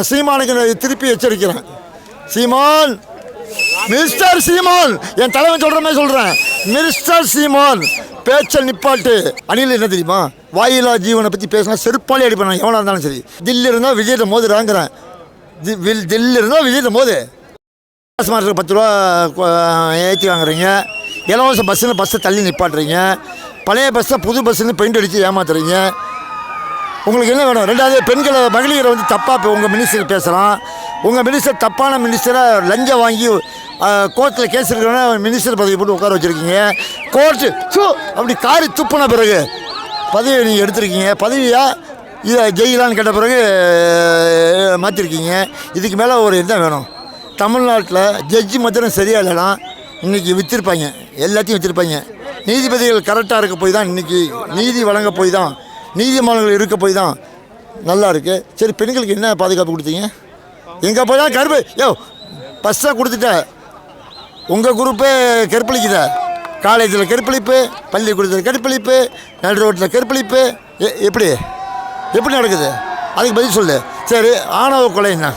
சீமானுக்கு திருப்பி எச்சரிக்கிறேன். சீமான் மிஸ்டர் சீமான் என் தலைவன் சொல்கிற மாதிரி சொல்கிறேன் மிஸ்டர் சீமான் பேச்சல் நிப்பாட்டு. அணில் என்ன தெரியுமா? வாயிலா ஜீவனை பற்றி பேசினா செருப்பாலே அடிப்பேன் எவனாக இருந்தாலும் சரி. தில்லி இருந்தால் விஜயத்தை மோதுறாங்கிறேன். தி- வில்- தில்லி இருந்தால் விஜயத்தை மோது. மாதத்துக்கு பத்து ரூபா ஏற்றி வாங்குறீங்க. இலவச பஸ்ஸில் பஸ்ஸை தள்ளி நிப்பாட்டுறீங்க. பழைய பஸ்ஸை புது பஸ்ஸுன்னு பெயிண்ட் அடித்து ஏமாத்துறீங்க. உங்களுக்கு என்ன வேணும்? ரெண்டாவது பெண்களை மகளிரை வந்து தப்பாக உங்கள் மினிஸ்டர் பேசலாம். உங்கள் மினிஸ்டர் தப்பான மினிஸ்டரை லஞ்சம் வாங்கி கோர்ட்டில் கேஸ் இருக்கிறவன மினிஸ்டர் பதவி போட்டு உட்கார வச்சுருக்கீங்க. கோர்ட்டு சூ அப்படி காரி துப்புன பிறகு பதவியை நீங்கள் எடுத்திருக்கீங்க. பதவியா இதை ஜெயிலான்னு கேட்ட பிறகு மாற்றிருக்கீங்க இதுக்கு மேலே ஒரு என்ன வேணும்? தமிழ்நாட்டில் ஜட்ஜி மாத்திரம் சரியா இல்லைனா இன்றைக்கி விற்றுருப்பாங்க எல்லாத்தையும் விற்றுருப்பாங்க நீதிபதிகள் கரெக்டாக இருக்க போய் தான் இன்றைக்கி நீதி வழங்க போய் தான் நீதிமன்றங்கள் இருக்க போய் தான் நல்லா இருக்குது சரி பெண்களுக்கு என்ன பாதுகாப்பு கொடுத்தீங்க? எங்கே போய் தான் கருப்பு. யோ பஸ்ஸாக கொடுத்துட்ட. உங்கள் குரூப்பே கற்பழிக்குத காலேஜில் கற்பழிப்பு பள்ளிக்கூடத்தில் கற்பழிப்பு நடு ரோட்டில் கற்பழிப்பு எ- எப்படி? எப்படி நடக்குது? அதுக்கு பதில் சொல்லு. சரி ஆணவ கொலை என்ன?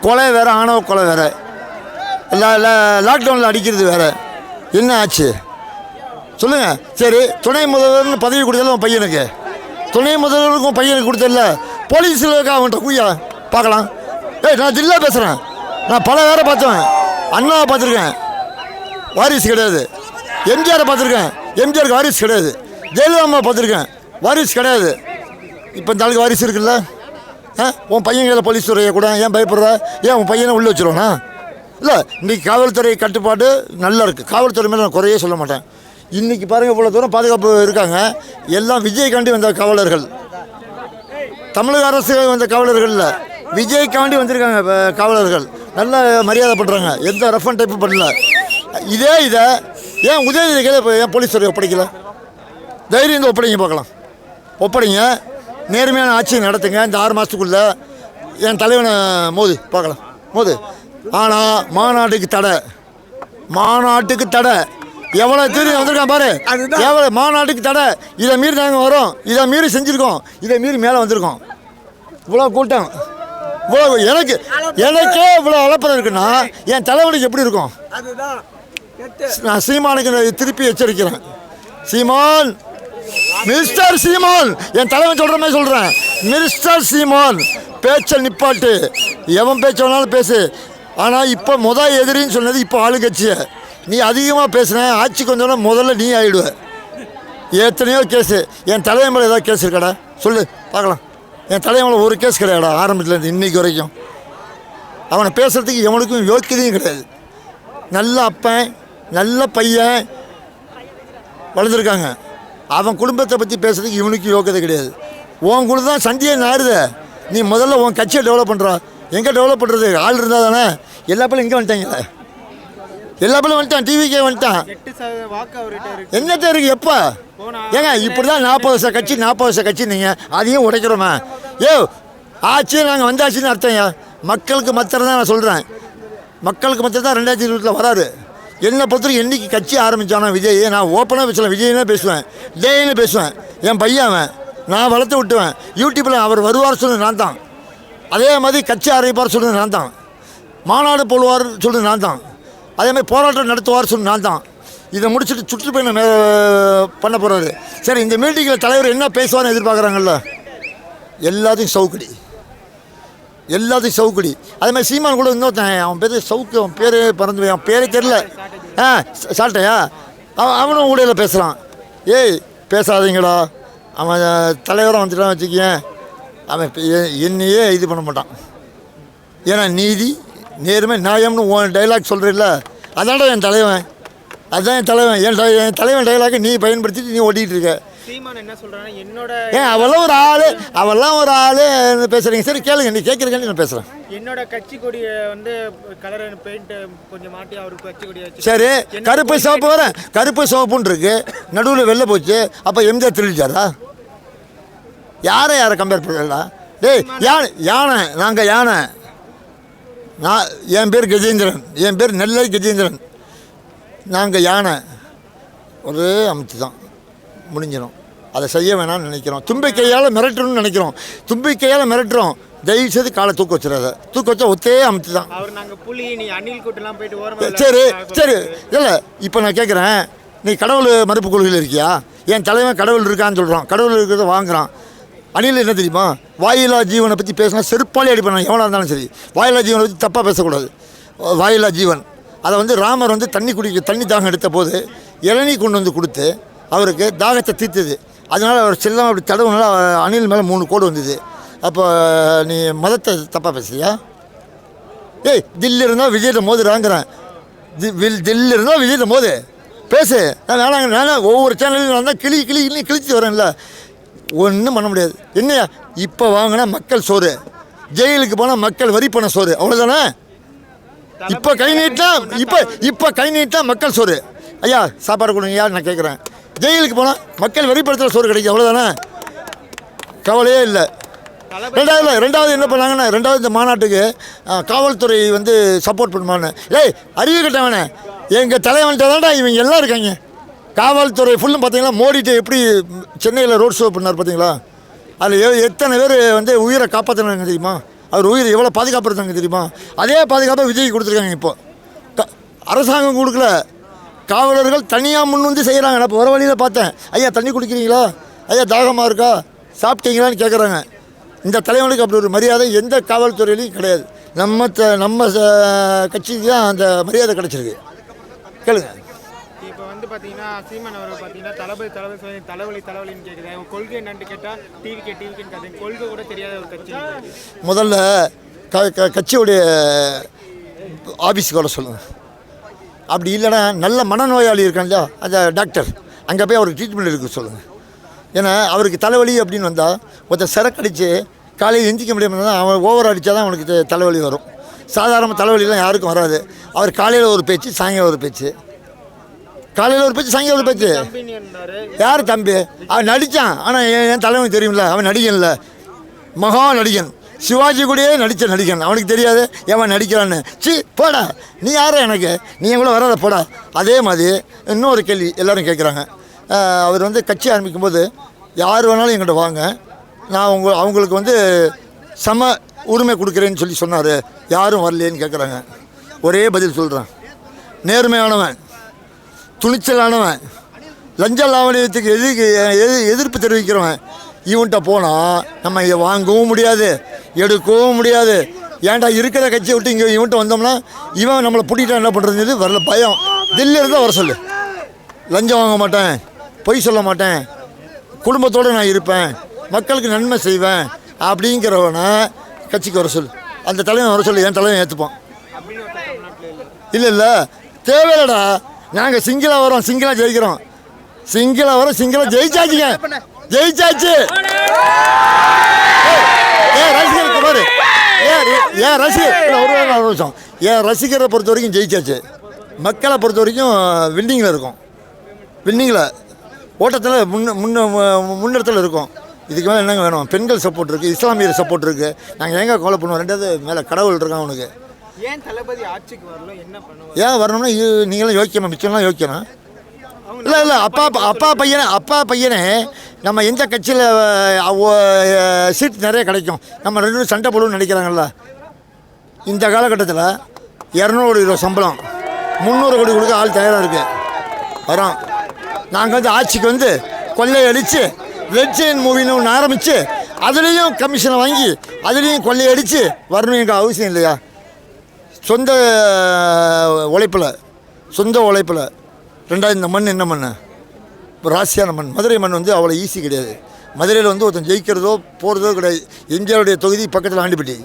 கொலை வேறு ஆணவ கொலை வேறு. லாக்டவுனில் அடிக்கிறது வேறு. என்ன ஆச்சு? சொல்லுங்கள் சரி துணை முதல்வர்னு பதவி கொடுத்தாலும் பையனுக்கு. துணை முதல்வருக்கும் பையனுக்கு கொடுத்தல போலீஸில் அவன்கிட்ட? குய்யா பார்க்கலாம். ஏய் நான் ஜில்லா பேசுகிறேன் நான் பல பேரை பார்த்தேன் அண்ணாவை பார்த்துருக்கேன். வாரிசு கிடையாது. எம்ஜிஆரை பார்த்துருக்கேன். எம்ஜிஆருக்கு வாரிசு கிடையாது. ஜெயலலிதா அம்மா பார்த்துருக்கேன். வாரிசு கிடையாது. இப்போ இந்த ஆளுக்கு வாரிசு இருக்குல்ல? ஆ? உன் பையன் கையில் போலீஸ் துறையை கூட ஏன் பயப்படுற? ஏன் உன் பையனை உள்ளே வச்சிருவானா? இல்லை இன்றைக்கி காவல்துறை கட்டுப்பாடு நல்லா இருக்குது காவல்துறை மேலே நான் குறையே சொல்ல மாட்டேன். இன்றைக்கி பாருங்கள் இவ்வளோ தூரம் பாதுகாப்பு இருக்காங்க. எல்லாம் விஜய்காண்டி வந்த காவலர்கள். தமிழக அரசு வந்த காவலர்களில் இல்லை. விஜய்காண்டி வந்திருக்காங்க காவலர்கள். நல்ல மரியாதை பண்ணுறாங்க எந்த ரஃபன் டைப்பு பண்ணல. இதே இதை ஏன் உதயநிதி கையில் ஏன் போலீஸ் துறை ஒப்படைக்கல? தைரியம் இருந்து ஒப்படைங்க பார்க்கலாம். ஒப்படைங்க. நேர்மையான ஆட்சி நடத்துங்க. இந்த ஆறு மாதத்துக்குள்ளே என் தலைவனை மோது பார்க்கலாம். மோது. ஆனால் மாநாட்டுக்கு தடை. மாநாட்டுக்கு தடை. எவ்வளோ தெரியும் வந்திருக்கான் பாரு. எவ்வளோ மாநாட்டுக்கு தடை. இதை மீறி நாங்கள் வரோம். இதை மீறி செஞ்சுருக்கோம். இதை மீறி மேலே வந்திருக்கோம். இவ்வளோ கூட்டம். இவ்வளோ எனக்கு எனக்கே இவ்வளோ அலப்பறம் இருக்குன்னா என் தலைவனுக்கு எப்படி இருக்கும்? நான் சீமானுக்கு திருப்பி எச்சரிக்கிறேன். சீமான் மிஸ்டர் சீமான். என் தலைவன் சொல்கிற மாதிரி சொல்கிறேன் மிஸ்டர் சீமான் பேச்சல் நிப்பாட்டு. எவன் பேச்ச வேணாலும் பேசு. ஆனால் இப்போ முத எதிரின்னு சொன்னது இப்போ ஆளுங்கட்சியை. நீ அதிகமாக பேசுன ஆட்சிக்கு வந்தோடனே முதல்ல நீ ஆகிடுவ எத்தனையோ கேஸு என் தலைவன் மேலே ஏதாவது கேஸ் இருக்காடா? சொல்லு பார்க்கலாம். என் தலைவன் மேலே ஒரு கேஸ் கிடையாடா ஆரம்பத்துலேருந்து இன்றைக்கி வரைக்கும். அவனை பேசுகிறதுக்கு எவனுக்கும் யோக்கியதையும் கிடையாது. நல்ல அப்பன் நல்ல பையன் வளர்ந்துருக்காங்க. அவன் குடும்பத்தை பற்றி பேசுறதுக்கு இவனுக்கும் யோக்கியதை கிடையாது. உன் கூட தான் சந்தியை நாருத நீ முதல்ல உன் கட்சியை டெவலப் பண்ணுறான் எங்கே டெவலப் பண்ணுறது ஆள் இருந்தால் தானே எல்லா பிள்ளையும் இங்கே வந்துட்டாங்களே. எல்லா பிள்ளையும் வந்துட்டான். டிவிக்கே வந்துட்டான் என்னத்த இருக்கு எப்போ? ஏங்க இப்படி தான் நாற்பது வருஷம் கட்சி நாற்பது வருஷம் கட்சி நீங்கள் அதையும் உடைக்கிறோமா? ஏ ஆட்சியை நாங்கள் வந்தாச்சுன்னு அர்த்தம்யா மக்களுக்கு மத்திரம் தான் நான் சொல்கிறேன் மக்களுக்கு மத்திரம் தான் ரெண்டாயிரத்தி இருபத்தில் வராரு. என்னை பொறுத்தவரைக்கும் என்னைக்கு கட்சி ஆரம்பித்தானோ விஜய் நான் ஓப்பனாக பேசலாம் விஜய்னே பேசுவேன் டேன்னு பேசுவேன். என் பையன் அவன் நான் வளர்த்து விட்டுவேன். யூடியூப்பில் அவர் வருவார் சொன்னது நான் தான். அதே மாதிரி கட்சி ஆரம்பிப்பார் சொன்னது நான் தான். மாநாடு போடுவார் சொன்னது நான் தான். அதே மாதிரி போராட்டம் நடத்துவார் சொன்ன நான் தான். இதை முடிச்சுட்டு சுற்றுப்பயணம் பண்ண போகிறாரு சரி இந்த மீட்டிங்கில் தலைவர் என்ன பேசுவார்னு எதிர்பார்க்குறாங்கல்ல? எல்லாத்தையும் சவுக்கடி. எல்லாத்தையும் சவுக்கடி. அதே மாதிரி சீமான் கூட இன்னொருத்தன் அவன் பேர் சவுக்கு அவன் பேர் பறந்து அவன் பேரே தெரில ஆ ச- சால்ட்டையா அவன் அவனும் ஊடையில் பேசுகிறான் ஏய் பேசாதீங்கடா. அவன் தலைவராக வந்துட்டான் வச்சுக்கேன் அவன் என்னையே இது பண்ண மாட்டான். ஏன்னா நீதி நேர்மை நியாயம்னு உன் டைலாக் சொல்கிறீல்ல அதான்டா என் தலைவன். அதுதான் என் தலைவன். என் என் தலைவன் டைலாக்கை நீ பயன்படுத்திட்டு நீ ஓட்டிகிட்டு இருக்க. ஏன் அவெல்லாம் ஒரு ஆள். அவெல்லாம் ஒரு ஆள். பேசுகிறீங்க சரி கேளுங்க. நீ கேட்குறீங்கன்னு நான் பேசுகிறேன் என்னோட கட்சி கொடியை வந்து கலர் பெயிண்ட் கொஞ்சம் மாட்டி அவருக்கு கட்சி வச்சு சரி கருப்பு சிவப்பு வர கருப்பு சிவப்புன்னு இருக்கு. நடுவில் வெளில போச்சு. அப்போ எம்ஜிஆர் திருடிச்சாரா யாரை யாரை கம்பேர் பண்ணலா டேய் யானை யானை. நாங்கள் யானை. நான் என் பேர் கஜேந்திரன். என் பேர் நெல்லை கஜேந்திரன். நாங்கள் யானை. ஒரே அமைச்சு தான். முடிஞ்சிடும் அதை செய்ய வேணாம்னு நினைக்கிறோம். தும்பிக்கையால் மிரட்டணும்னு நினைக்கிறோம். தும்பிக்கையால் மிரட்டுறோம். தயவு செய்து காலை தூக்க வச்சிடாத. தூக்க வச்சா ஒத்தே அமுத்து தான். சரி சரி. இல்லை இப்போ நான் கேட்குறேன் நீ கடவுள் மறுப்பு கொள்கையில் இருக்கியா? என் தலைவன் கடவுள் இருக்கான்னு சொல்கிறான் கடவுள் இருக்கிறத வாங்குறான். அணில் என்ன தெரியுமா? வாயிலா ஜீவனை பற்றி பேசினா செருப்பாலே அடிப்பேன் எவனாக இருந்தாலும் சரி. வாயிலா ஜீவனை பற்றி தப்பாக பேசக்கூடாது. வாயிலா ஜீவன். அதை வந்து ராமர் வந்து தண்ணி குடிக்க தண்ணி தாகம் எடுத்த போது இளநீ கொண்டு வந்து கொடுத்து அவருக்கு தாகத்தை தீர்த்தது. அதனால் அவர் செல்லம் அப்படி தடவுனால அணில் மேலே மூணு கோடு வந்தது. அப்போ நீ மதத்தை தப்பாக பேசுறியா? ஏய் தில்லி இருந்தால் விஜய்கிட்ட மோதுறாங்கிறேன் வில் தில்லி இருந்தால் விஜய்கிட்ட மோது. பேசு. நான் வேணாங்க நானே ஒவ்வொரு சேனல்லையும் நான் தான் கிளி கிளி கிளி கிழிச்சு வரேன்ல. ஒன்றும் பண்ண முடியாது. என்னையா? இப்போ வாங்கினா மக்கள் சோறு. ஜெயிலுக்கு போனால் மக்கள் வரி பண்ண சோறு. அவ்வளோதானே இப்போ கை நீட்டா இப்போ இப்போ கை நீட்டா மக்கள் சோறு. ஐயா சாப்பாடு கொடுங்க யார் நான் கேட்குறேன் ஜெயிலுக்கு போனால் மக்கள் வரிப்படுத்துகிற சோறு கிடைக்கும். அவ்வளோதானே கவலையே இல்லை. ரெண்டாவது ரெண்டாவது என்ன பண்ணாங்கன்னா ரெண்டாவது இந்த மாநாட்டுக்கு காவல்துறை வந்து சப்போர்ட் பண்ணுவான்னு ஏய் அறிவு கட்டவனே. எங்கள் தலைவன்கிட்ட தான்டா இவங்க எல்லாம் இருக்காங்க. காவல்துறை ஃபுல்லும் பார்த்தீங்கன்னா மோடிட்டு எப்படி சென்னையில் ரோட் ஷோ பண்ணார் பார்த்தீங்களா அதில் எத்தனை பேர் வந்து உயிரை காப்பாற்றினாங்க தெரியுமா? அவர் உயிர் எவ்வளோ பாதுகாப்பு தெரியுமா? அதே பாதுகாப்பாக விஜய் கொடுத்துருக்காங்க இப்போ. க- அரசாங்கம் கொடுக்கல. காவலர்கள் தனியாக முன் வந்து செய்கிறாங்க நான் இப்போ வர வழியில் பார்த்தேன். ஐயா தண்ணி குடிக்கிறீங்களா? ஐயா தாகமாக இருக்கா? சாப்பிட்டீங்களான்னு கேட்குறாங்க இந்த தலைவனுக்கு அப்படி ஒரு மரியாதை எந்த காவல்துறையிலையும் கிடையாது. நம்ம த நம்ம ச- கட்சிக்கு தான் அந்த மரியாதை கிடச்சிருக்கு. கேளுங்க. இப்போ வந்து பார்த்தீங்கன்னா சீமான் அவர்கள் பார்த்தீங்கன்னா தளபதி தளபதி சொல்லி தலைவலி தலைவலின்னு கேக்குது. கொள்கை என்னன்னு கேட்டால் டிவிக்கே டிவிக்கேன்னு கதை கொள்கை கூட தெரியாத ஒரு கட்சி முதல்ல க க கட்சியுடைய ஆஃபீஸுக்கு வர சொல்லுங்கள் அப்படி இல்லைன்னா நல்ல மனநோயாளி இருக்கான் இல்லையா அந்த டாக்டர். அங்கே போய் அவருக்கு ட்ரீட்மெண்ட் எடுக்க சொல்லுங்கள் ஏன்னா அவருக்கு தலைவலி அப்படின்னு வந்தால் ஒருத்தர் சரக்கு காலையில் எந்திக்க முடியாமல் தான் அவன் ஓவர் அடித்தா தான் அவனுக்கு தலைவலி வரும். சாதாரண தலைவலிலாம் யாருக்கும் வராது. அவர் காலையில் ஒரு பேச்சு சாயங்காலம் ஒரு பேச்சு. காலையில் ஒரு பேச்சு சாயங்காலம் ஒரு பேச்சு. யார் தம்பி? அவன் நடித்தான் ஆனால் என் தலைவன் தலைவனுக்கு தெரியும்ல அவன் நடிகன்ல. மகா நடிகன். சிவாஜி கூடயே நடித்த நடிகன். அவனுக்கு தெரியாது. எவன் நடிக்கிறான்னு. சி போடா. நீ யாரா எனக்கு? நீ என் கூட வராத போடா. அதே மாதிரி இன்னொரு கேள்வி எல்லோரும் கேட்குறாங்க அவர் வந்து கட்சி ஆரம்பிக்கும் போது யார் வேணாலும் எங்கிட்ட வாங்க. நான் உங்க அவங்களுக்கு வந்து சம உரிமை கொடுக்குறேன்னு சொல்லி சொன்னார். யாரும் வரலையேன்னு கேட்குறாங்க ஒரே பதில் சொல்கிறேன் நேர்மையானவன். துணிச்சலானவன். லஞ்ச லாவணியத்துக்கு எதிர்க்கு எது எதிர்ப்பு தெரிவிக்கிறவன்? இவன்கிட்ட போனால் நம்ம இதை வாங்கவும் முடியாது எடுக்கவும் முடியாது. ஏன்டா இருக்கிற கட்சியை விட்டு இங்கே இவன்கிட்ட வந்தோம்னா இவன் நம்மளை பிடிக்கிட்டா என்ன பண்ணுறது வரல பயம். தில்லி இருந்தால் வர சொல்லு. லஞ்சம் வாங்க மாட்டேன் பொய் சொல்ல மாட்டேன். குடும்பத்தோடு நான் இருப்பேன் மக்களுக்கு நன்மை செய்வேன் அப்படிங்கிறவனை கட்சிக்கு வர சொல்லு. அந்த தலைவன் வர சொல்லு என் தலைவன் ஏற்றுப்பான் இல்லை இல்லை தேவையில்லடா. நாங்கள் சிங்கிளாக வரோம் சிங்கிளாக ஜெயிக்கிறோம். சிங்கிளாக வரோம் சிங்கிளாக ஜெயிச்சாச்சுங்க. ஜெயிச்சாச்சு. ஏய், ஏன் ரசிகருக்கு பாரு. ஏன் ஏன் ரசிகர். ஒரு நிமிஷம் ஏன் ரசிகரை பொறுத்த வரைக்கும் ஜெயிச்சாச்சு. மக்களை பொறுத்த வரைக்கும் வின்னிங்கில் இருக்கும். வின்னிங்கில் ஓட்டத்தில் முன்ன முன்ன முன்னிடத்தில் இருக்கும். இதுக்கு மேலே என்னங்க வேணும்? பெண்கள் சப்போர்ட் இருக்குது இஸ்லாமியர் சப்போர்ட் இருக்குது நாங்கள் எங்கே கோலை பண்ணுவோம் ரெண்டாவது மேலே கடவுள் இருக்கான் அவனுக்கு. ஏன் தளபதி ஆட்சிக்கு வரல? என்ன பண்ணுவார்? ஏன் வரணும்னா இது நீங்களும் யோசிக்கணும் மிச்சம்லாம் யோசிக்கணும். இல்லை இல்லை அப்பா அப்பா பையனை அப்பா பையனே நம்ம எந்த கட்சியில் சீட் நிறைய கிடைக்கும். நம்ம ரெண்டு பேரும் சண்டை போடுவோம்னு நினைக்கிறாங்கல்ல. இந்த காலகட்டத்தில் இரநூறு ரூபா சம்பளம் முந்நூறு கோடி கொடுக்க ஆள் தயாராக இருக்கு. வரோம். நாங்கள் வந்து ஆட்சிக்கு வந்து கொள்ளையடித்து ரெட் செயின் மூவின்னு ஒன்று ஆரம்பித்து அதுலேயும் கமிஷனை வாங்கி அதுலேயும் கொள்ளையடித்து வரணும் எங்கள் அவசியம் இல்லையா? சொந்த உழைப்பில் சொந்த உழைப்பில். ரெண்டாவது இந்த மண் என்ன மண்? இப்போ ராசியான மண். மதுரை மண் வந்து அவ்வளோ ஈஸி கிடையாது. மதுரையில் வந்து ஒருத்தன் ஜெயிக்கிறதோ போகிறதோ கிடையாது. எம்ஜிஆருடைய தொகுதி பக்கத்தில் ஆண்டிப்பட்டி.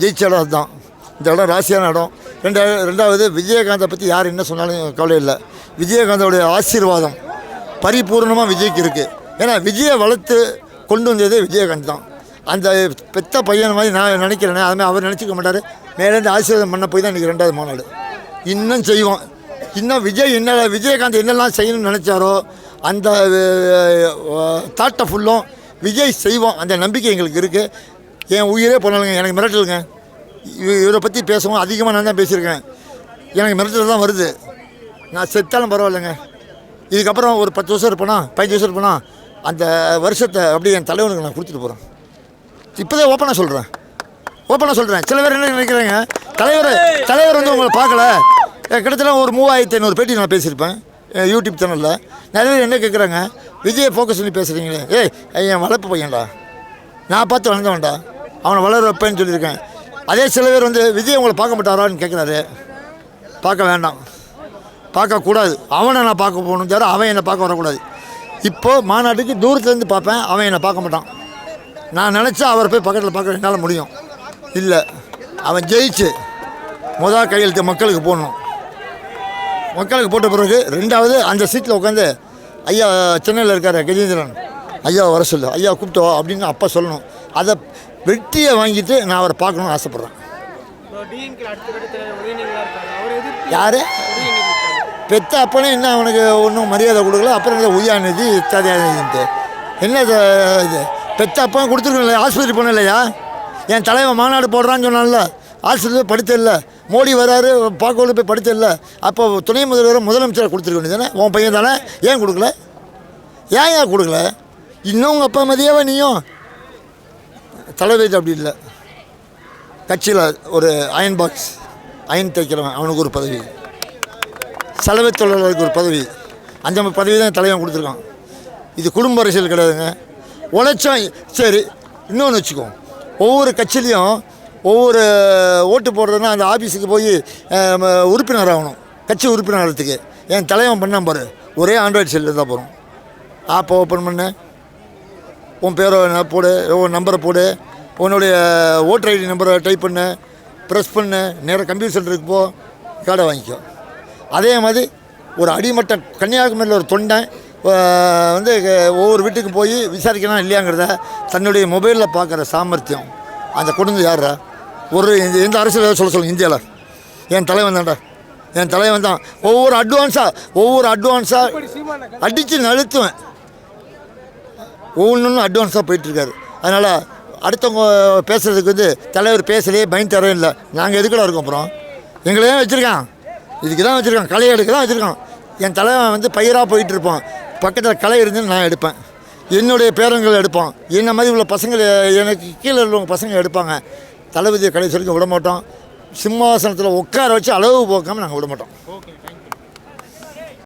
ஜெயிச்ச இடம் அதுதான். இந்த இடம் ராசியான இடம். ரெண்டாவது ரெண்டாவது விஜயகாந்தை பற்றி யார் என்ன சொன்னாலும் கவலை இல்லை. விஜயகாந்தோடைய ஆசீர்வாதம் பரிபூர்ணமாக விஜய்க்கு இருக்குது ஏன்னா விஜயை வளர்த்து கொண்டு வந்ததே விஜயகாந்த் தான். அந்த பெத்த பையன் மாதிரி நான் நினைக்கிறேனே அதுமாதிரி அவர் நினச்சிக்க மாட்டார். மேலேருந்து ஆசீர்வாதம் பண்ண போய் தான் இன்றைக்கி ரெண்டாவது மாநாடு இன்னும் செய்வோம். இன்னும் விஜய் என்ன விஜயகாந்த் என்னெல்லாம் செய்யணும்னு நினச்சாரோ அந்த தாட்டை ஃபுல்லும் விஜய் செய்வோம். அந்த நம்பிக்கை எங்களுக்கு இருக்குது என் உயிரே போனாலுங்க எனக்கு மிரட்டலுங்க. இவரை பற்றி பேசவும் அதிகமாக நான் தான் பேசியிருக்கேன். எனக்கு மிரட்டல் தான் வருது. நான் செத்தாலும் பரவாயில்லைங்க. இதுக்கப்புறம் ஒரு பத்து வருஷம் இருப்பேனா பதினஞ்சு வருஷம் இருப்பேனா அந்த வருஷத்தை அப்படியே என் தலைவனுக்கு நான் கொடுத்துட்டு போகிறேன் இப்போதான் ஓப்பனாக சொல்கிறேன் ஓப்பனாக சொல்கிறேன் சில பேர் என்ன நினைக்கிறாங்க? தலைவர் தலைவர் வந்து உங்களை பார்க்கல. கிட்டத்தட்ட ஒரு மூவாயிரத்தி ஐநூறு பேட்டி நான் பேசியிருப்பேன் யூடியூப் சேனலில் நிறைய பேர் என்ன கேட்குறாங்க விஜயை ஃபோக்கஸ் பண்ணி பேசுகிறீங்களே ஏய் என் வளர்ப்பு பையன்டா. நான் பார்த்து வளர்ந்தவன்டா. அவனை வளர வைப்பேன்னு சொல்லியிருக்கேன். அதே சில பேர் வந்து விஜய் உங்களை பார்க்க மாட்டாரான்னு கேட்குறாரு பார்க்க வேண்டாம். பார்க்கக்கூடாது அவனை நான் பார்க்க போகணும் தவிர அவன் என்னை பார்க்க வரக்கூடாது. இப்போது மாநாட்டுக்கு தூரத்துலேருந்து பார்ப்பேன் அவன் என்னை பார்க்க மாட்டான். நான் நினச்சா அவரை போய் பக்கத்தில் பார்க்க என்னால் முடியும். இல்லை அவன் ஜெயிச்சு முதல் கையெழுத்து மக்களுக்கு போடணும். மக்களுக்கு போட்ட பிறகு ரெண்டாவது அந்த சீட்டில் உட்காந்து ஐயா சென்னையில் இருக்கார் கஜேந்திரன். ஐயா வர சொல்லு. ஐயா கூப்பிட்டு அப்படின்னு அப்பா சொல்லணும். அதை வெற்றியை வாங்கிட்டு நான் அவரை பார்க்கணும்னு ஆசைப்பட்றேன். யார்? பெத்த அப்பனே என்ன அவனுக்கு ஒன்றும் மரியாதை கொடுக்கல. அப்புறம் என்ன? உதயாநிதி இத்தாதியாநிதின்ட்டு என்ன இது? பெத்த அப்பன் கொடுத்துருக்கல ஆஸ்பத்திரி போனேன் இல்லையா என் தலைவன் மாநாடு போடுறான்னு சொன்னான்ல ஆஸ்பத்திரி படுத்த இல்லை மோடி வராரு பார்க்கல போய் படுத்த இல்லை அப்போ துணை முதல்வர் முதலமைச்சராக கொடுத்துருக்க வேண்டியது தானே? உன் பையன் தானே? ஏன் கொடுக்கல? ஏன் ஏன் கொடுக்கல? இன்னும் உங்கள் அப்பா மதியாவா நீயும்? தலைவர் அப்படி இல்லை. கட்சியில் ஒரு அயன் பாக்ஸ் அயன் தைக்கிறவன் அவனுக்கு ஒரு பதவி. சலவை தொழிலாளருக்கு ஒரு பதவி. அந்த பதவி தான் தலைவன் கொடுத்துருக்கான். இது குடும்ப அரசியல் கிடையாதுங்க. உழைச்சோம் சரி இன்னொன்று வச்சுக்கோ. ஒவ்வொரு கட்சியிலையும் ஒவ்வொரு ஓட்டு போடுறதுன்னா அந்த ஆஃபீஸுக்கு போய் உறுப்பினர் ஆகணும். கட்சி உறுப்பினர் ஆகிறதுக்கு. என் தலைவன் பண்ணான் பாரு. ஒரே ஆண்ட்ராய்டு செல்லு தான் போகிறோம் ஆப்பை ஓப்பன் பண்ணு. உன் பேரை போடு. உன் நம்பரை போடு. உன்னுடைய ஓட்டர் ஐடி நம்பரை டைப் பண்ணு. ப்ரெஸ் பண்ணு. நேராக கம்ப்யூட்டர் சென்டருக்கு போ. கார்டை வாங்கிக்கோ. அதே மாதிரி ஒரு அடிமட்ட கன்னியாகுமரியில் ஒரு தொண்டன் வந்து ஒவ்வொரு வீட்டுக்கு போய் விசாரிக்கணும் இல்லையாங்கிறத தன்னுடைய மொபைலில் பார்க்குற சாமர்த்தியம். அந்த கொடுந்து யாரா ஒரு எந்த அரசியல் சொல்ல சொல்லுங்க இந்தியாவில் என் தலைவன் தான்டா. என் தலைவன் தான். ஒவ்வொரு அட்வான்ஸாக ஒவ்வொரு அட்வான்ஸாக அடித்து நழுத்துவேன். ஒவ்வொன்றும் அட்வான்ஸாக போயிட்டுருக்காரு. அதனால் அடுத்தவங்க பேசுகிறதுக்கு வந்து தலைவர் பேசலையே பயன் தரவே இல்லை. நாங்கள் எதுக்குடா இருக்கோம் அப்புறம்? எங்களை தான் வச்சுருக்கான்? இதுக்கு தான் வச்சுருக்கான். களை எடுக்க தான் வச்சுருக்கான். என் தலைவன் வந்து பயிராக போயிட்டுருப்பான். பக்கத்தில் களை இருந்து நான் எடுப்பேன். என்னுடைய பேரங்கள் எடுப்போம். என்ன மாதிரி உள்ள பசங்கள் எனக்கு கீழே உள்ளவங்க பசங்க எடுப்பாங்க. தளபதியை கடைசி வரைக்கும் விட மாட்டோம். சிம்மாசனத்தில் உட்கார வச்சு அளவு போக்காமல் நாங்கள் விட மாட்டோம். ஓகே.